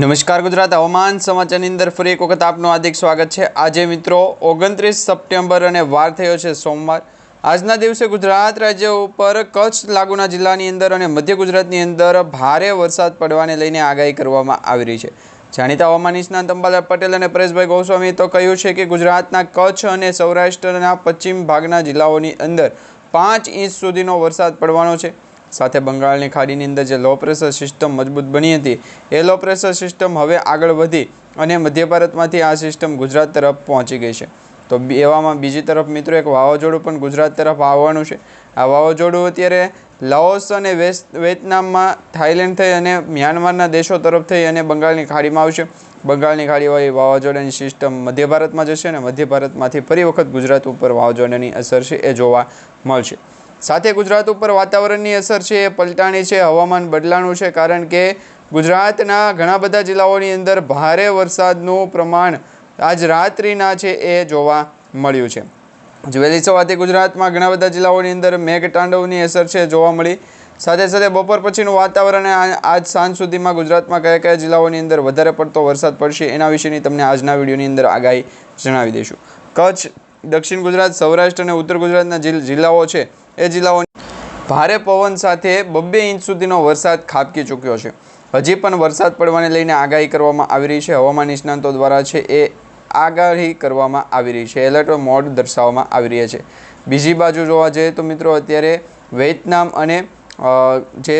નમસ્કાર ગુજરાત. હવામાન સમાચારની અંદર ફરી એક વખત આપનું હાર્દિક સ્વાગત છે. આજે મિત્રો ઓગણત્રીસ સપ્ટેમ્બર અને વાર થયો છે સોમવાર. આજના દિવસે ગુજરાત રાજ્ય ઉપર કચ્છ લાગુના જિલ્લાની અંદર અને મધ્ય ગુજરાતની અંદર ભારે વરસાદ પડવાને લઈને આગાહી કરવામાં આવી રહી છે. જાણીતા હવામાન નિષ્ણાંત અંબાલાલ પટેલ અને પરેશભાઈ ગોસ્વામીએ તો કહ્યું છે કે ગુજરાતના કચ્છ અને સૌરાષ્ટ્રના પશ્ચિમ ભાગના જિલ્લાઓની અંદર પાંચ ઇંચ સુધીનો વરસાદ પડવાનો છે. સાથે બંગાળની ખાડીની અંદર જે લો પ્રેશર સિસ્ટમ મજબૂત બની હતી, એ લો પ્રેશર સિસ્ટમ હવે આગળ વધી અને મધ્ય ભારતમાંથી આ સિસ્ટમ ગુજરાત તરફ પહોંચી ગઈ છે. તો એવામાં બીજી તરફ મિત્રો એક વાવાઝોડું પણ ગુજરાત તરફ આવવાનું છે. આ વાવાઝોડું અત્યારે લાઓસ અને વેસ્ટ વિયેતનામમાં થાઇલેન્ડ થઈ અને મ્યાનમારના દેશો તરફ થઈ અને બંગાળની ખાડીમાં આવશે. બંગાળની ખાડીવાળી વાવાઝોડાની સિસ્ટમ મધ્ય ભારતમાં જશે અને મધ્ય ભારતમાંથી ફરી વખત ગુજરાત ઉપર વાવાઝોડાની અસર છે એ જોવા મળશે. સાથે ગુજરાત ઉપર વાતાવરણની અસર છે એ પલટાણી છે, હવામાન બદલાનું છે, કારણ કે ગુજરાતના ઘણા બધા જિલ્લાઓની અંદર ભારે વરસાદનું પ્રમાણ આજ રાત્રિના છે એ જોવા મળ્યું છે. વહેલી સવારથી ગુજરાતમાં ઘણા બધા જિલ્લાઓની અંદર મેઘતાંડવની અસર છે જોવા મળી. સાથે સાથે બપોર પછીનું વાતાવરણ આજ સાંજ સુધીમાં ગુજરાતમાં કયા કયા જિલ્લાઓની અંદર વધારે પડતો વરસાદ પડશે એના વિશેની તમને આજના વિડીયોની અંદર આગાહી જણાવી દઈશું. કચ્છ, દક્ષિણ ગુજરાત, સૌરાષ્ટ્ર અને ઉત્તર ગુજરાતના જિલ- જિલ્લાઓ છે એ જિલ્લાઓ ભારે પવન સાથે બબ્બે ઇંચ સુધીનો વરસાદ ખાબકી ચૂક્યો છે. હજી પણ વરસાદ પડવાને લઈને આગાહી કરવામાં આવી રહી છે. હવામાન નિષ્ણાંતો દ્વારા છે એ આગાહી કરવામાં આવી રહી છે. એલર્ટ મોડ દર્શાવવામાં આવી રહ્યા છે. બીજી બાજુ જોવા જઈએ તો મિત્રો, અત્યારે વિયેતનામ અને જે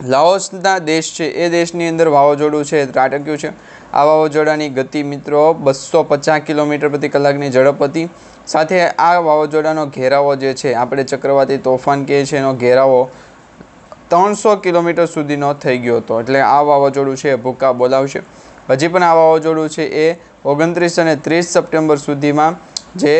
લાઓસના દેશ છે, એ દેશની અંદર વાવાઝોડું છે, ત્રાટક્યું છે. આ વાવાઝોડાની ગતિ મિત્રો બસો પચાસ કિલોમીટર પ્રતિ કલાકની ઝડપ હતી. સાથે આ વાવાઝોડાનો ઘેરાવો જે છે, આપણે ચક્રવાતી તોફાન કહે છે, એનો ઘેરાવો ત્રણસો કિલોમીટર સુધીનો થઈ ગયો હતો. એટલે આ વાવાઝોડું છે એ ભૂકા બોલાવશે. હજી પણ આ વાવાઝોડું છે એ ઓગણત્રીસ અને ત્રીસ સપ્ટેમ્બર સુધીમાં જે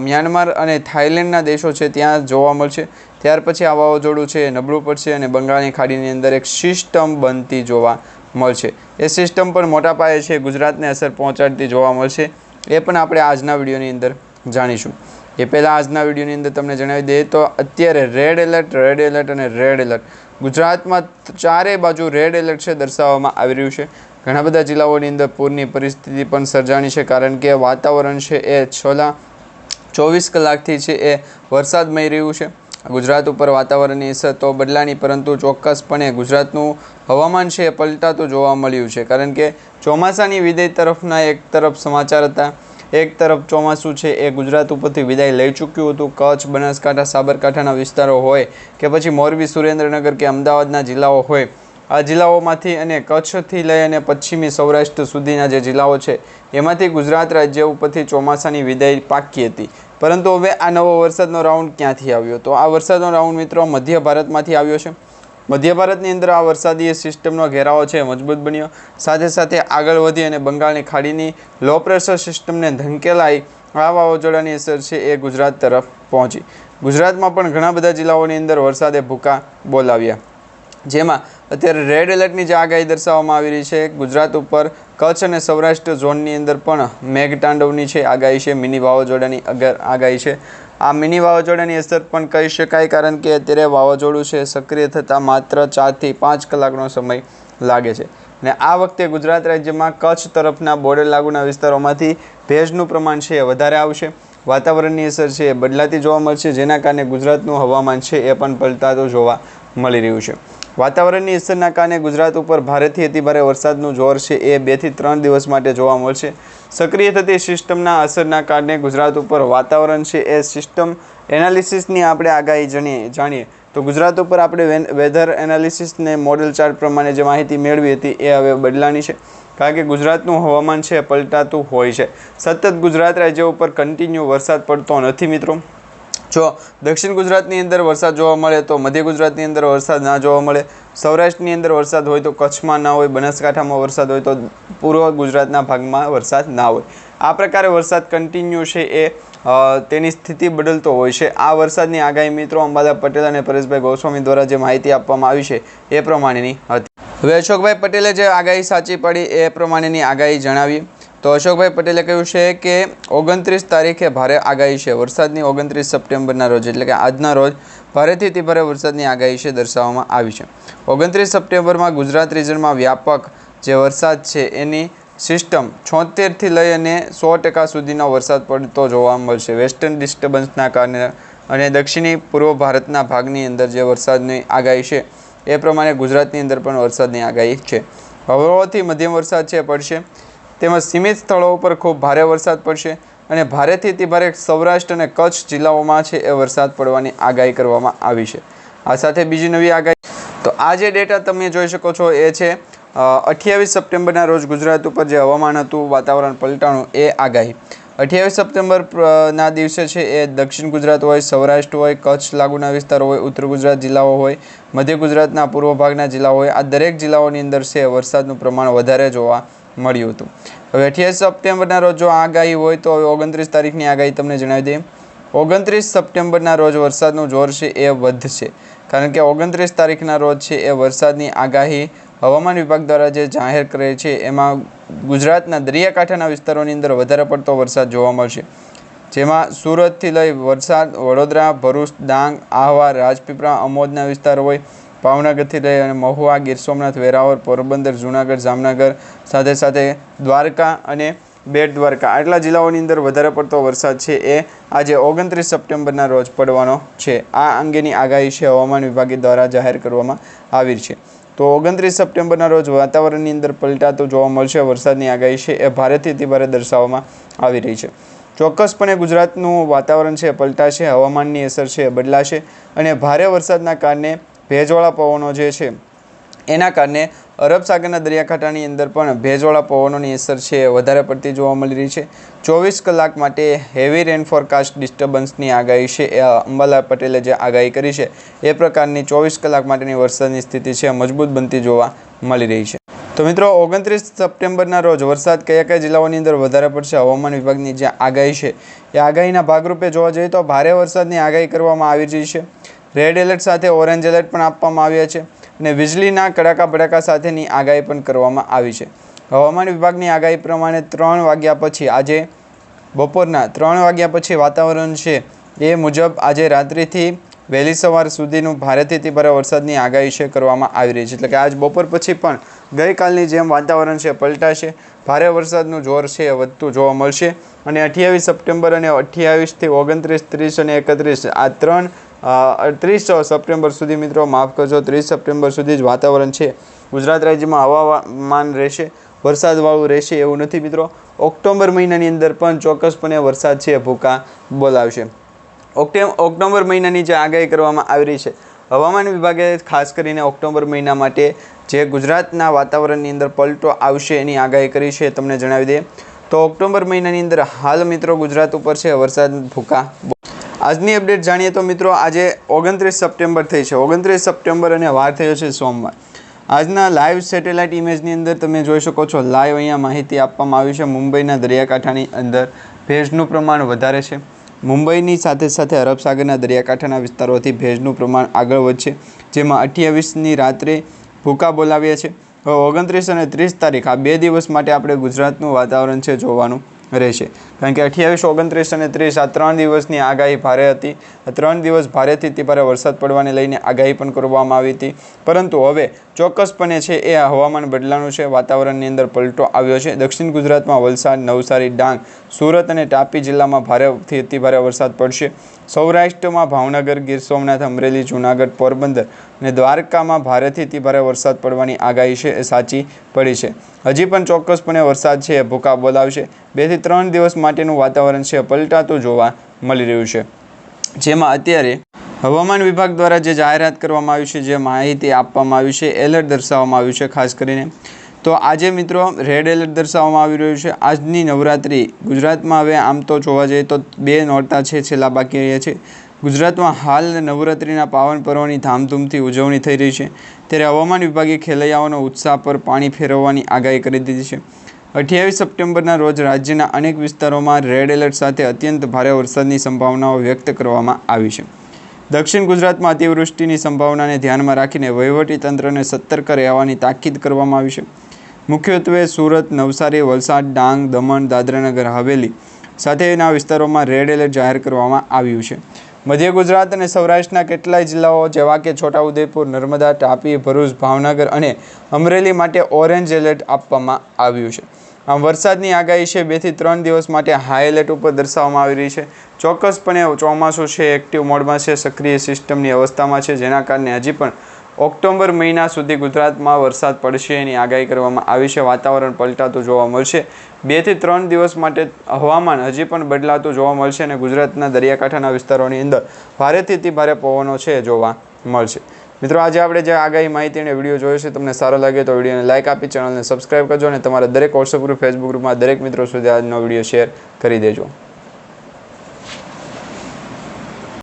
મ્યાનમાર અને થાઇલેન્ડના દેશો છે, ત્યાં જોવા મળશે. ત્યાર પછી આ વાવાઝોડું છે નબળું પડશે અને બંગાળની ખાડીની અંદર એક સિસ્ટમ બનતી જોવા મળશે. એ સિસ્ટમ પણ મોટા પાયે છે ગુજરાતને અસર પહોંચાડતી જોવા મળશે. એ પણ આપણે આજના વિડીયોની અંદર જાણીશું. એ પહેલાં આજના વિડીયોની અંદર તમને જણાવી દઈએ તો અત્યારે રેડ એલર્ટ રેડ એલર્ટ અને રેડ એલર્ટ. ગુજરાતમાં ચારે બાજુ રેડ એલર્ટ છે દર્શાવવામાં આવી રહ્યું છે. ઘણા બધા જિલ્લાઓની અંદર પૂરની પરિસ્થિતિ પણ સર્જાણી છે કારણ કે વાતાવરણ છે એ છેલ્લા ચોવીસ કલાકથી છે એ વરસાદમય રહ્યું છે. ગુજરાત ઉપર વાતાવરણની અસર તો બદલાની, પરંતુ ચોક્કસપણે ગુજરાતનું હવામાન છે એ પલટાતું જોવા મળ્યું છે. કારણ કે ચોમાસાની વિદાય તરફના એક તરફ સમાચાર હતા, એક તરફ ચોમાસું છે એ ગુજરાત ઉપરથી વિદાય લઈ ચૂક્યું હતું. કચ્છ, બનાસકાંઠા, સાબરકાંઠાના વિસ્તારો હોય કે પછી મોરબી, સુરેન્દ્રનગર કે અમદાવાદના જિલ્લાઓ હોય, આ જિલ્લાઓમાંથી અને કચ્છથી લઈ અને પશ્ચિમી સૌરાષ્ટ્ર સુધીના જે જિલ્લાઓ છે, એમાંથી ગુજરાત રાજ્ય ઉપરથી ચોમાસાની વિદાય પાકી હતી. પરંતુ હવે આ નવો વરસાદનો રાઉન્ડ ક્યાંથી આવ્યો? તો આ વરસાદનો રાઉન્ડ મિત્રો મધ્ય ભારતમાંથી આવ્યો છે. મધ્ય ભારતની અંદર આ વરસાદી સિસ્ટમનો ઘેરાવો છે, મજબૂત બન્યો. સાથે સાથે આગળ વધી અને બંગાળની ખાડીની લો પ્રેશર સિસ્ટમને ધંકેલાઈ આ વાવાઝોડાની અસર છે એ ગુજરાત તરફ પહોંચી. ગુજરાતમાં પણ ઘણા બધા જિલ્લાઓની અંદર વરસાદે ભૂકા બોલાવ્યા. જેમાં અત્યારે રેડ એલર્ટની જે આગાહી દર્શાવવામાં આવી રહી છે, ગુજરાત ઉપર કચ્છ અને સૌરાષ્ટ્ર ઝોનની અંદર પણ મેઘતાંડવની છે, આગાહી છે. મિની વાવાઝોડાની આગાહી છે. આ મિની વાવાઝોડાની અસર પણ કહી શકાય કારણ કે અત્યારે વાવાઝોડું છે, સક્રિય થતાં માત્ર ચારથી પાંચ કલાકનો સમય લાગે છે. ને આ વખતે ગુજરાત રાજ્યમાં કચ્છ તરફના બોર્ડર લાગુના વિસ્તારોમાંથી ભેજનું પ્રમાણ છે એ વધારે આવશે. વાતાવરણની અસર છે એ બદલાતી જોવા મળશે, જેના કારણે ગુજરાતનું હવામાન છે એ પણ પલટાતું જોવા મળી રહ્યું છે. વાતાવરણની અસરના કારણે ગુજરાત ઉપર ભારેથી અતિભારે વરસાદનું જોર છે. એ બેથી ત્રણ દિવસ માટે જોવા મળશે. સક્રિય થતી સિસ્ટમના અસરના કારણે ગુજરાત ઉપર વાતાવરણ છે. એ સિસ્ટમ એનાલિસિસની આપણે આગાહી જાણીએ જાણીએ. તો ગુજરાત ઉપર આપણે વેધર એનાલિસિસને મોડેલ ચાર્ટ પ્રમાણે જે માહિતી મેળવી હતી એ હવે બદલાની છે. કારણ કે ગુજરાતનું હવામાન છે પલટાતું હોય છે. સતત ગુજરાત રાજ્ય ઉપર કન્ટિન્યુ વરસાદ પડતો નથી મિત્રો. જો દક્ષિણ ગુજરાતની અંદર વરસાદ જોવા મળે તો મધ્ય ગુજરાતની અંદર વરસાદ ના જોવા મળે. સૌરાષ્ટ્રની અંદર વરસાદ હોય તો કચ્છમાં ના હોય, બનાસકાંઠામાં વરસાદ હોય તો પૂર્વ ગુજરાતના ભાગમાં વરસાદ ના હોય. આ પ્રકારે વરસાદ કન્ટિન્યુ છે એ તેની સ્થિતિ બદલતો હોય છે. આ વરસાદની આગાહી મિત્રો અંબાદા પટેલ અને પરેશભાઈ ગોસ્વામી દ્વારા જે માહિતી આપવામાં આવી છે એ પ્રમાણેની હતી. હવે અશોકભાઈ પટેલે જે આગાહી સાચી પડી એ પ્રમાણેની આગાહી જણાવી. તો અશોકભાઈ પટેલે કહ્યું છે કે ઓગણત્રીસ તારીખે ભારે આગાહી છે. વરસાદની ઓગણત્રીસ સપ્ટેમ્બરના રોજ, એટલે કે આજના રોજ ભારેથી અતિભારે વરસાદની આગાહી છે દર્શાવવામાં આવી છે. ઓગણત્રીસ સપ્ટેમ્બરમાં ગુજરાત રિજનમાં વ્યાપક જે વરસાદ છે એની સિસ્ટમ છોતેરથી લઈ અને સો ટકા સુધીનો વરસાદ પડતો જોવા મળશે. વેસ્ટર્ન ડિસ્ટર્બન્સના કારણે અને દક્ષિણી પૂર્વ ભારતના ભાગની અંદર જે વરસાદની આગાહી છે, એ પ્રમાણે ગુજરાતની અંદર પણ વરસાદની આગાહી છે. હળવોથી મધ્યમ વરસાદ છે, પડશે. તેમજ સીમિત સ્થળો ઉપર ખૂબ ભારે વરસાદ પડશે અને ભારેથી અતિ ભારે સૌરાષ્ટ્ર અને કચ્છ જિલ્લાઓમાં છે એ વરસાદ પડવાની આગાહી કરવામાં આવી છે. આ સાથે બીજી નવી આગાહી તો આ જે ડેટા તમે જોઈ શકો છો એ છે અઠ્યાવીસ સપ્ટેમ્બરના રોજ ગુજરાત ઉપર જે હવામાન હતું, વાતાવરણ પલટાણું એ આગાહી. અઠ્યાવીસ સપ્ટેમ્બર ના દિવસે છે એ દક્ષિણ ગુજરાત હોય, સૌરાષ્ટ્ર હોય, કચ્છ લાગુના વિસ્તારો હોય, ઉત્તર ગુજરાત જિલ્લાઓ હોય, મધ્ય ગુજરાતના પૂર્વ ભાગના જિલ્લાઓ હોય, આ દરેક જિલ્લાઓની અંદર છે વરસાદનું પ્રમાણ વધારે જોવા મળ્યું હતું. હવે અઠ્યાવીસ સપ્ટેમ્બરના રોજ જો આગાહી હોય તો હવે ઓગણત્રીસ તારીખની આગાહી તમને જણાવી દઈએ. ઓગણત્રીસ સપ્ટેમ્બરના રોજ વરસાદનું જોર છે એ વધશે. કારણ કે ઓગણત્રીસ તારીખના રોજ છે એ વરસાદની આગાહી હવામાન વિભાગ દ્વારા જે જાહેર કરે છે, એમાં ગુજરાતના દરિયાકાંઠાના વિસ્તારોની અંદર વધારે પડતો વરસાદ જોવા મળશે. જેમાં સુરતથી લઈ વરસાદ, વડોદરા, ભરૂચ, ડાંગ, આહવા, રાજપીપળા, અમોદના વિસ્તારો હોય ભાવનગરથી લઈ અને મહુવા, ગીર સોમનાથ, વેરાવળ, પોરબંદર, જૂનાગઢ, જામનગર, સાથે સાથે દ્વારકા અને બેટ દ્વારકા આટલા જિલ્લાઓની અંદર વધારે પડતો વરસાદ છે એ આજે ઓગણત્રીસ સપ્ટેમ્બરના રોજ પડવાનો છે. આ અંગેની આગાહી છે હવામાન વિભાગે દ્વારા જાહેર કરવામાં આવી છે. તો ઓગણત્રીસ સપ્ટેમ્બરના રોજ વાતાવરણની અંદર પલટાતો જોવા મળશે. વરસાદની આગાહી છે એ ભારેથી અતિભારે દર્શાવવામાં આવી રહી છે. ચોક્કસપણે ગુજરાતનું વાતાવરણ છે પલટાશે, હવામાનની અસર છે બદલાશે અને ભારે વરસાદના કારણે ભેજવાળા પવનો જે છે, એના કારણે અરબ સાગરના દરિયાકાંઠાની અંદર પણ ભેજવાળા પવનોની અસર છે, વધારે પડતી જોવા મળી રહી છે. ચોવીસ કલાક માટે હેવી રેન ફોરકાસ્ટ ડિસ્ટર્બન્સની આગાહી છે, એ અંબાલાલ પટેલે જે આગાહી કરી છે, એ પ્રકારની ચોવીસ કલાક માટેની વરસાદની સ્થિતિ છે, મજબૂત બનતી જોવા મળી રહી છે. તો મિત્રો, ઓગણત્રીસ સપ્ટેમ્બરના રોજ વરસાદ કયા કયા જિલ્લાઓની અંદર વધારે પડશે, હવામાન વિભાગની જે આગાહી છે, એ આગાહીના ભાગરૂપે જોવા જઈએ તો ભારે વરસાદની આગાહી કરવામાં આવી રહી છે. રેડ એલર્ટ સાથે, ઓરેન્જ એલર્ટ પણ આપવામાં આવ્યા છે અને વીજળીના કડાકા ભડાકા સાથેની આગાહી પણ કરવામાં આવી છે. હવામાન વિભાગની આગાહી પ્રમાણે ત્રણ વાગ્યા પછી આજે બપોરના ત્રણ વાગ્યા પછી વાતાવરણ છે એ મુજબ આજે રાત્રિથી વહેલી સવાર સુધીનું ભારેથી ભારે વરસાદની આગાહી છે કરવામાં આવી રહી છે. એટલે કે આજ બપોર પછી પણ ગઈકાલની જેમ વાતાવરણ છે, પલટાશે, ભારે વરસાદનું જોર છે એ વધતું જોવા મળશે. અને અઠ્યાવીસ સપ્ટેમ્બર અને અઠ્યાવીસથી ઓગણત્રીસ, ત્રીસ અને એકત્રીસ આ ત્રણ ત્રીસ સપ્ટેમ્બર સુધી મિત્રો, માફ કરજો, ત્રીસ સપ્ટેમ્બર સુધી જ વાતાવરણ છે. ગુજરાત રાજ્યમાં હવામાન રહેશે, વરસાદવાળું રહેશે એવું નથી મિત્રો. ઓક્ટોબર મહિનાની અંદર પણ ચોક્કસપણે વરસાદ છે, ભૂકા બોલાવશે. ઓક્ટે, ઓક્ટોબર મહિનાની જે આગાહી કરવામાં આવી રહી છે, હવામાન વિભાગે ખાસ કરીને ઓક્ટોબર મહિના માટે જે ગુજરાતના વાતાવરણની અંદર પલટો આવશે એની આગાહી કરી છે તમને જણાવી દઈએ તો ઓક્ટોબર મહિનાની અંદર હાલ મિત્રો ગુજરાત ઉપર છે વરસાદ, ભૂકા આજની અપડેટ જાણીએ તો મિત્રો આજે ઓગણત્રીસ સપ્ટેમ્બર થઈ છે. ઓગણત્રીસ સપ્ટેમ્બર અને વાર થયો છે સોમવાર. આજના લાઈવ સેટેલાઇટ ઇમેજની અંદર તમે જોઈ શકો છો, લાઈવ અહીંયા માહિતી આપવામાં આવી છે. મુંબઈના દરિયાકાંઠાની અંદર ભેજનું પ્રમાણ વધારે છે. મુંબઈની સાથે સાથે અરબ સાગરના દરિયાકાંઠાના વિસ્તારોથી ભેજનું પ્રમાણ આગળ વધશે, જેમાં અઠ્યાવીસની રાત્રે ભૂકા બોલાવ્યા છે. ઓગણત્રીસ અને ત્રીસ તારીખ, આ બે દિવસ માટે આપણે ગુજરાતનું વાતાવરણ છે જોવાનું. રહેશે. કારણ કે અઠ્યાવીસ, ઓગણત્રીસ અને ત્રીસ આ ત્રણ દિવસની આગાહી ભારે હતી. આ ત્રણ દિવસ ભારેથી અતિ ભારે વરસાદ પડવાને લઈને આગાહી પણ કરવામાં આવી હતી. પરંતુ હવે ચોક્કસપણે છે એ હવામાન બદલાનું છે. વાતાવરણની અંદર પલટો આવ્યો છે. દક્ષિણ ગુજરાતમાં વલસાડ, નવસારી, ડાંગ, સુરત અને તાપી જિલ્લામાં ભારેથી અતિ ભારે વરસાદ પડશે. સૌરાષ્ટ્રમાં ભાવનગર, ગીર સોમનાથ, અમરેલી, જૂનાગઢ, પોરબંદર અને દ્વારકામાં ભારેથી અતિ ભારે વરસાદ પડવાની આગાહી છે એ સાચી પડી છે. હજી પણ ચોક્કસપણે વરસાદ છે એ ભૂકા બોલાવશે. બેથી ત્રણ દિવસ માટેનું વાતાવરણ છે પલટાતું જોવા મળી રહ્યું છે. જેમાં અત્યારે હવામાન વિભાગ દ્વારા જે જાહેરાત કરવામાં આવી છે, જે માહિતી આપવામાં આવી છે, એલર્ટ દર્શાવવામાં આવ્યું છે, ખાસ કરીને તો આજે મિત્રો રેડ એલર્ટ દર્શાવવામાં આવી રહ્યું છે. આજની નવરાત્રિ ગુજરાતમાં હવે આમ તો જોવા જઈએ તો બે નોરતા છે, છેલ્લા બાકી રહ્યા છે. ગુજરાતમાં હાલ નવરાત્રિના પાવન પર્વની ધામધૂમથી ઉજવણી થઈ રહી છે. ત્યારે હવામાન વિભાગે ખેલૈયાઓનો ઉત્સાહ પર પાણી ફેરવવાની આગાહી કરી દીધી છે. અઠ્યાવીસ સપ્ટેમ્બરના રોજ રાજ્યના અનેક વિસ્તારોમાં રેડ એલર્ટ સાથે અત્યંત ભારે વરસાદની સંભાવનાઓ વ્યક્ત કરવામાં આવી છે. દક્ષિણ ગુજરાતમાં અતિવૃષ્ટિની સંભાવનાને ધ્યાનમાં રાખીને વહીવટી તંત્રને સતર્ક રહેવાની તાકીદ કરવામાં આવી છે. મુખ્યત્વે સુરત, નવસારી, વલસાડ, ડાંગ, દમણ, દાદરાનગર, હવેલી સાથેના વિસ્તારોમાં રેડ એલર્ટ જાહેર કરવામાં આવ્યું છે. મધ્ય ગુજરાત અને સૌરાષ્ટ્રના કેટલાય જિલ્લાઓ જેવા કે છોટાઉદેપુર, નર્મદા, તાપી, ભરૂચ, ભાવનગર અને અમરેલી માટે ઓરેન્જ એલર્ટ આપવામાં આવ્યું છે. આમ વરસાદની આગાહી છે બેથી ત્રણ દિવસ માટે હાઈ એલર્ટ ઉપર દર્શાવવામાં આવી રહી છે. ચોક્કસપણે ચોમાસું છે એક્ટિવ મોડમાં છે, સક્રિય સિસ્ટમની અવસ્થામાં છે, જેના કારણે હજી પણ ઓક્ટોબર મહિના સુધી ગુજરાતમાં વરસાદ પડશે એની આગાહી કરવામાં આવી છે. વાતાવરણ પલટાતું જોવા મળશે. બેથી ત્રણ દિવસ માટે હવામાન હજી પણ બદલાતું જોવા મળશે અને ગુજરાતના દરિયાકાંઠાના વિસ્તારોની અંદર ભારેથી અતિ ભારે પવનો છે જોવા મળશે. મિત્રો, આજે આપણે જે આગાહી માહિતી અને વીડિયો જોયો છે તમને સારો લાગે તો વિડીયોને લાઇક આપી, ચેનલને સબસ્ક્રાઇબ કરજો અને તમારા દરેક વોટ્સઅપ ગ્રુપ ફેસબુક ગ્રુપમાં દરેક મિત્રો સુધી આજનો વીડિયો શેર કરી દેજો.